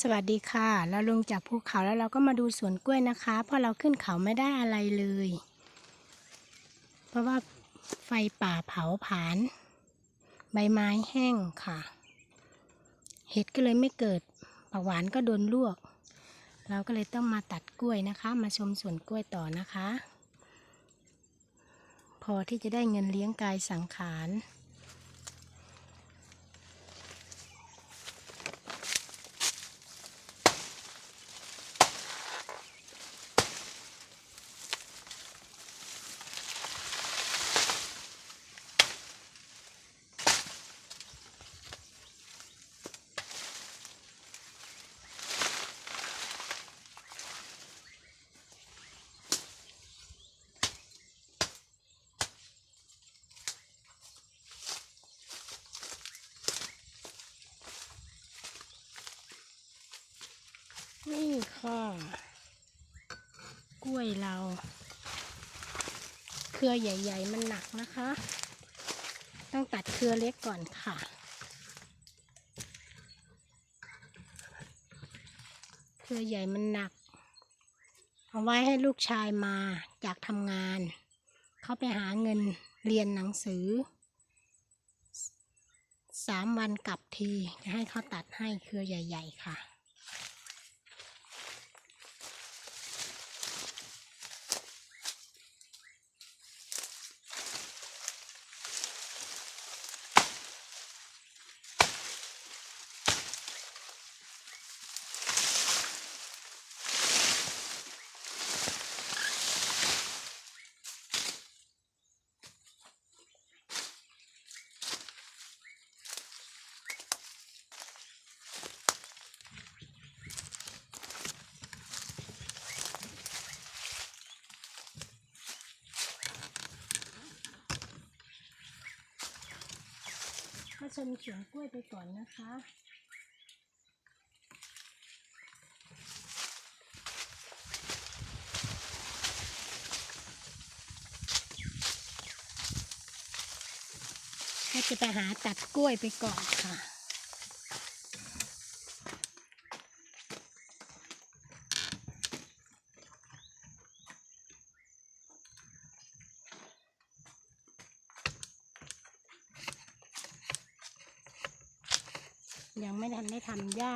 สวัสดีค่ะ เราลงจากภูเขาแล้วเราก็มาดูสวนกล้วยนะคะ เพราะเราขึ้นเขาไม่ได้อะไรเลย เพราะว่าไฟป่าเผาผลาญใบไม้แห้งค่ะ เห็ดก็เลยไม่เกิดผักหวานก็โดนลวก เราก็เลยต้องมาตัดกล้วยนะคะ มาชมสวนกล้วยต่อนะคะ พอที่จะได้เงินเลี้ยงกายสังขาร นี่ค่ะ กล้ วยเรา เครือใหญ่ ๆ มันหนักนะคะ ต้องตัดเครือเล็กก่อนค่ะ เครือใหญ่มันหนัก เอาไว้ให้ลูกชายมาจากทำงาน เขาไปหาเงินเรียนหนังสือสามวันกลับทีจะให้เขาตัดให้เครือใหญ่ ๆ ค่ะ ชมสวนกล้วยไปก่อนนะคะ ก็จะไปหาตัดกล้วยไปก่อนค่ะ ยังไม่ทันได้ทำหญ้า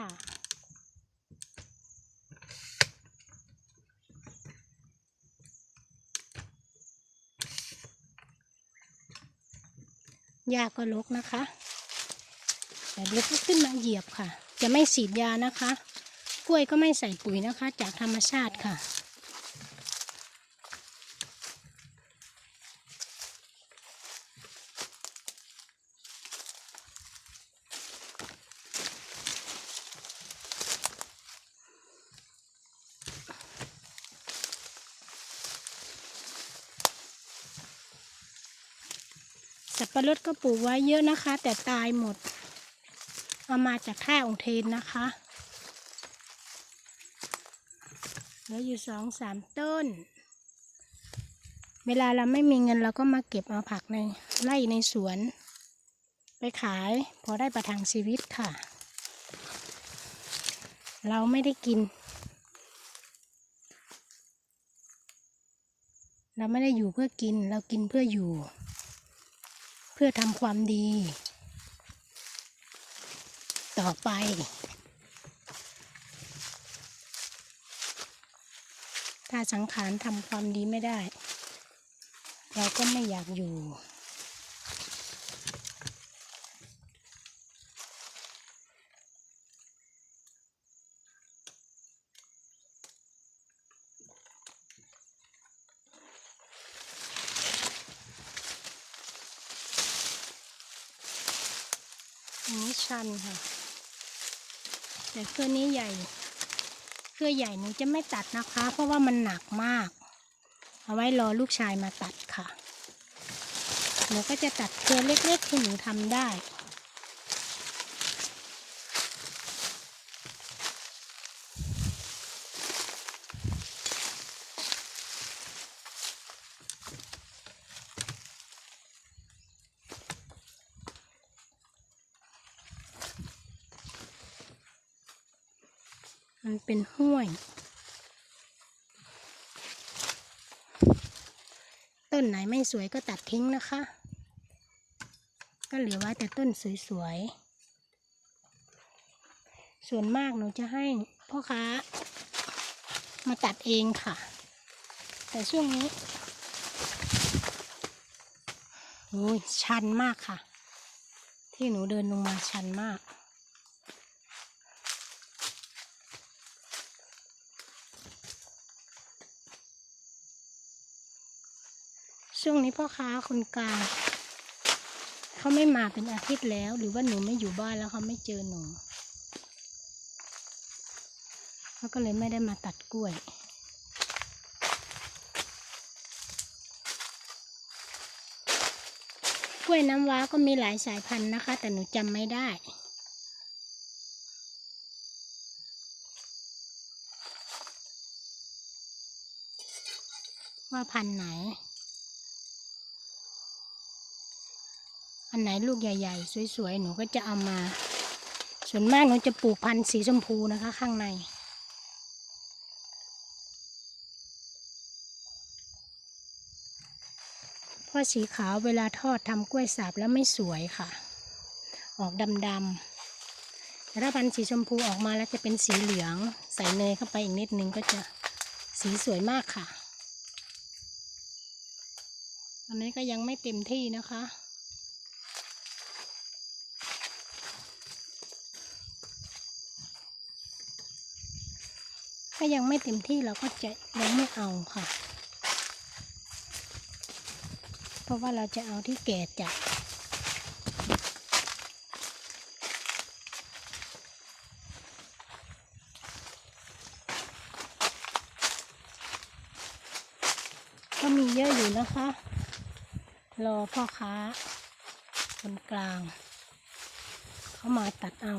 หญ้าก็รกนะคะแต่เดี๋ยวก็ขึ้นมาเหยียบค่ะ จะไม่ฉีดยานะคะ กล้วยก็ไม่ใส่ปุ๋ยนะคะ จากธรรมชาติค่ะ สับปะรดก็ปลูกไว้เยอะนะคะ แต่ตายหมด เอามาจากท่าองเทนนะคะเหลืออยู่สองสามต้น เวลาเราไม่มีเงินเราก็มาเก็บเอาผักในไร่ในสวน ไปขายพอได้ประทังชีวิตค่ะ เราไม่ได้กิน เราไม่ได้อยู่เพื่อกินเรากินเพื่ออยู่ เพื่อทำความดี ต่อไป ถ้าสังขารทำความดีไม่ได้ เราก็ไม่อยากอยู่ ชันค่ะ แต่เครือนี้ใหญ่ เครือใหญ่หนูจะไม่ตัดนะคะ เพราะว่ามันหนักมาก เอาไว้รอลูกชายมาตัดค่ะ หนูก็จะตัดเครือเล็กๆที่หนูทำได้ มันเป็นห้วย ต้นไหนไม่สวยก็ตัดทิ้งนะคะ ก็เหลือไว้แต่ต้นสวยๆ ส่วนมากหนูจะให้พ่อค้า มาตัดเองค่ะ แต่ช่วงนี้โอ้ยชันมากค่ะ ที่หนูเดินลงมาชันมาก ช่วงนี้พ่อค้าคนกลางเขาไม่มาเป็นอาทิตย์แล้ว หรือว่าหนูไม่อยู่บ้านแล้วเขาไม่เจอหนูเขาก็เลยไม่ได้มาตัดกล้วย กล้วยน้ำว้าก็มีหลายสายพันธุ์นะคะ แต่หนูจำไม่ได้ว่าพันธุ์ไหน อันไหนลูกใหญ่ ๆ สวยๆ หนูก็จะเอามา ส่วนมากหนูจะปลูกพันธุ์สีชมพูนะคะ ข้างในเพราะสีขาวเวลาทอดทำกล้วยสาบแล้วไม่สวยค่ะ ออกดำๆแต่ถ้าพันธุ์สีชมพูออกมาแล้วจะเป็นสีเหลือง ใส่เนยเข้าไปอีกนิดนึงก็จะสีสวยมากค่ะ อันนี้ก็ยังไม่เต็มที่นะคะ ถ้ายังไม่เต็มที่เราก็จะยังไม่เอาค่ะ เพราะว่าเราจะเอาที่แก่จัดก็มีเยอะอยู่นะคะ รอพ่อค้าคนกลาง เขามาตัดเอา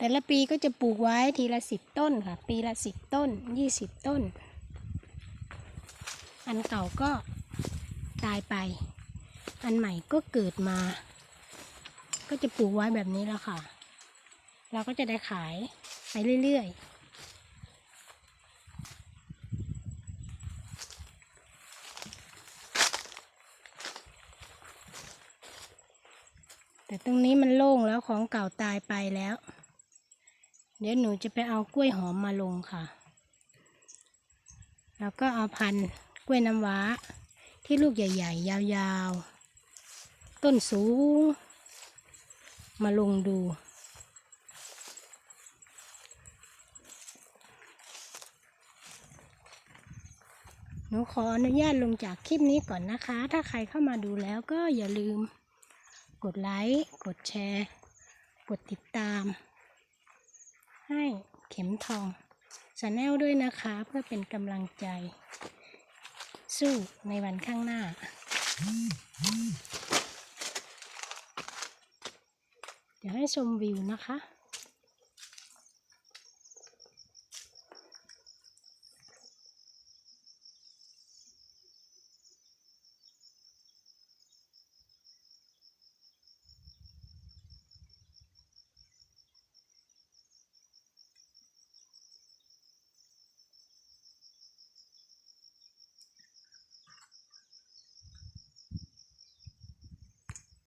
แต่ละปีก็จะปลูกไว้ทีละสิบต้นค่ะ ปีละสิบต้นยี่สิบต้น อันเก่าก็ตายไป อันใหม่ก็เกิดมา ก็จะปลูกไว้แบบนี้แล้วค่ะ เราก็จะได้ขายไปเรื่อยๆแต่ตรงนี้มันโล่งแล้วของเก่าตายไปแล้ว เดี๋ยวหนูจะไปเอากล้วยหอมมาลงค่ะ แล้วก็เอาพันธุ์กล้วยน้ำว้า ที่ลูกใหญ่ ๆ ยาวๆ ต้นสูง มาลงดู หนูขออนุญาตลงจากคลิปนี้ก่อนนะคะ ถ้าใครเข้ามาดูแล้วก็อย่าลืม กดไลค์ กดแชร์ กดติดตาม ให้เข็มทองชาแนลด้วยนะคะเพื่อเป็นกำลังใจ สู้ในวันข้างหน้า เดี๋ยวให้ชมวิวนะคะ